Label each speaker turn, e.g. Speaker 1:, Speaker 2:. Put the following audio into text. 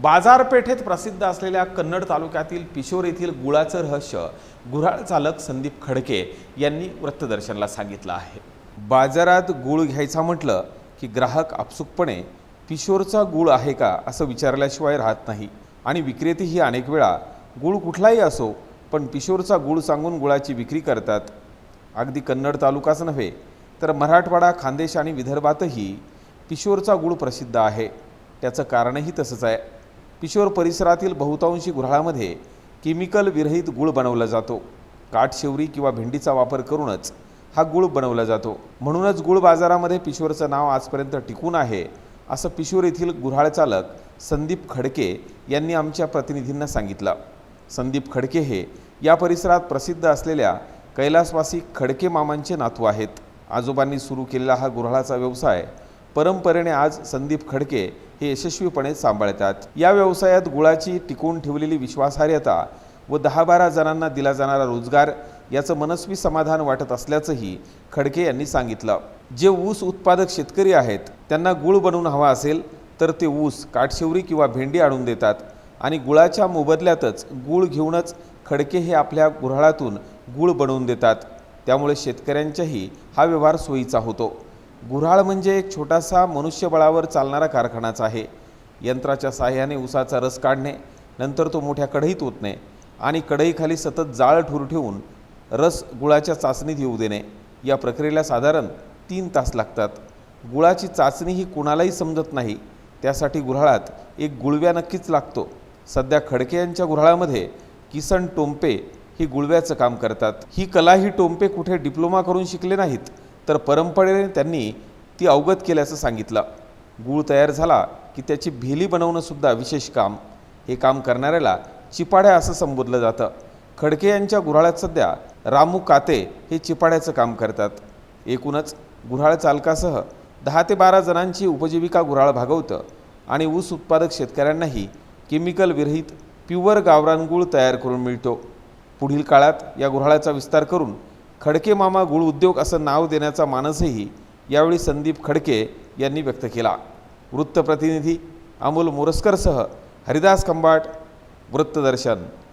Speaker 1: बाजारपेठेत प्रसिद्ध असलेल्या कन्नड तालुक्यातील पिशोर येथील गुळाचं रहस्य गुऱ्हाळ चालक संदीप खडके यांनी वृत्तदर्शनला सांगितलं आहे. बाजारात गुळ घ्यायचा म्हटलं की ग्राहक आपसुकपणे पिशोरचा गुळ आहे का? असं विचारल्याशिवाय राहत नाही. आणि विक्रेतेही अनेक वेळा गुळ कुठलाही असो पण पिशोरचा गुळ सांगून गुळाची विक्री करतात. अगदी कन्नड तालुकाच नव्हे तर मराठवाडा खानदेश आणि विदर्भातही पिशोरचा गुळ प्रसिद्ध आहे. त्याचं कारणही तसंच आहे. पिशोर परिसरातील बहुतांशी गुऱ्हाळामध्ये केमिकल विरहित गुळ बनवला जातो. काठशेवरी किंवा भेंडीचा वापर करूनच हा गुळ बनवला जातो. म्हणूनच गुळ बाजारामध्ये पिशोरचं नाव आजपर्यंत टिकून आहे असं पिशोर येथील गुऱ्हाळ चालक संदीप खडके यांनी आमच्या प्रतिनिधींना सांगितलं. संदीप खडके हे या परिसरात प्रसिद्ध असलेल्या कैलासवासी खडके मामांचे नातू आहेत. आजोबांनी सुरू केलेला हा गुऱ्हाळाचा व्यवसाय परंपरेने आज संदीप खडके हे यशस्वीपणे सांभाळतात. या व्यवसायात गुळाची टिकून ठेवलेली विश्वासार्हता व दहा बारा जणांना दिला जाणारा रोजगार याचं मनस्वी समाधान वाटत असल्याचंही खडके यांनी सांगितलं. जे ऊस उत्पादक शेतकरी आहेत त्यांना गुळ बनवून हवा असेल तर ते ऊस काटशिवरी किंवा भेंडी आणून देतात आणि गुळाच्या मोबदल्यातच गुळ घेऊनच खडके हे आपल्या गुऱ्हाळातून गुळ बनवून देतात. त्यामुळे शेतकऱ्यांच्याही हा व्यवहार सोयीचा होतो. गुऱ्हाळ म्हणजे एक छोटासा मनुष्यबळावर चालणारा कारखानाच आहे. यंत्राच्या साह्याने उसाचा रस काढणे नंतर तो मोठ्या कढईत ओतणे आणि कढईखाली सतत जाळ ठूर ठेवून रस गुळाच्या चाचणीत येऊ देणे. या प्रक्रियेला साधारण तीन तास लागतात. गुळाची चाचणी ही कुणालाही समजत नाही. त्यासाठी गुऱ्हाळात एक गुळव्या नक्कीच लागतो. सध्या खडके यांच्या गुऱ्हाळामध्ये किसन टोंपे ही गुळव्याचं काम करतात. ही कला ही टोंपे कुठे डिप्लोमा करून शिकले नाहीत. तर परंपरेने त्यांनी ती अवगत केल्याचं सांगितलं. गूळ तयार झाला की त्याची भेली बनवणंसुद्धा विशेष काम. हे काम करणाऱ्याला चिपाड्या असं संबोधलं जातं. खडके यांच्या गुऱ्हाळात सध्या रामू काते हे चिपाड्याचं काम करतात. एकूणच गुऱ्हाळ चालकासह दहा ते बारा जणांची उपजीविका गुऱ्हाळ भागवतं आणि ऊस उत्पादक शेतकऱ्यांनाही केमिकल विरहित प्युअर गावरान गूळ तयार करून मिळतो. पुढील काळात या गुऱ्हाळाचा विस्तार करून खडके मामा गुळ उद्योग असं नाव देण्याचा मानसही यावेळी संदीप खडके यांनी व्यक्त केला. वृत्तप्रतिनिधी अमोल मोरसकरसह हरिदास कंबाट वृत्तदर्शन.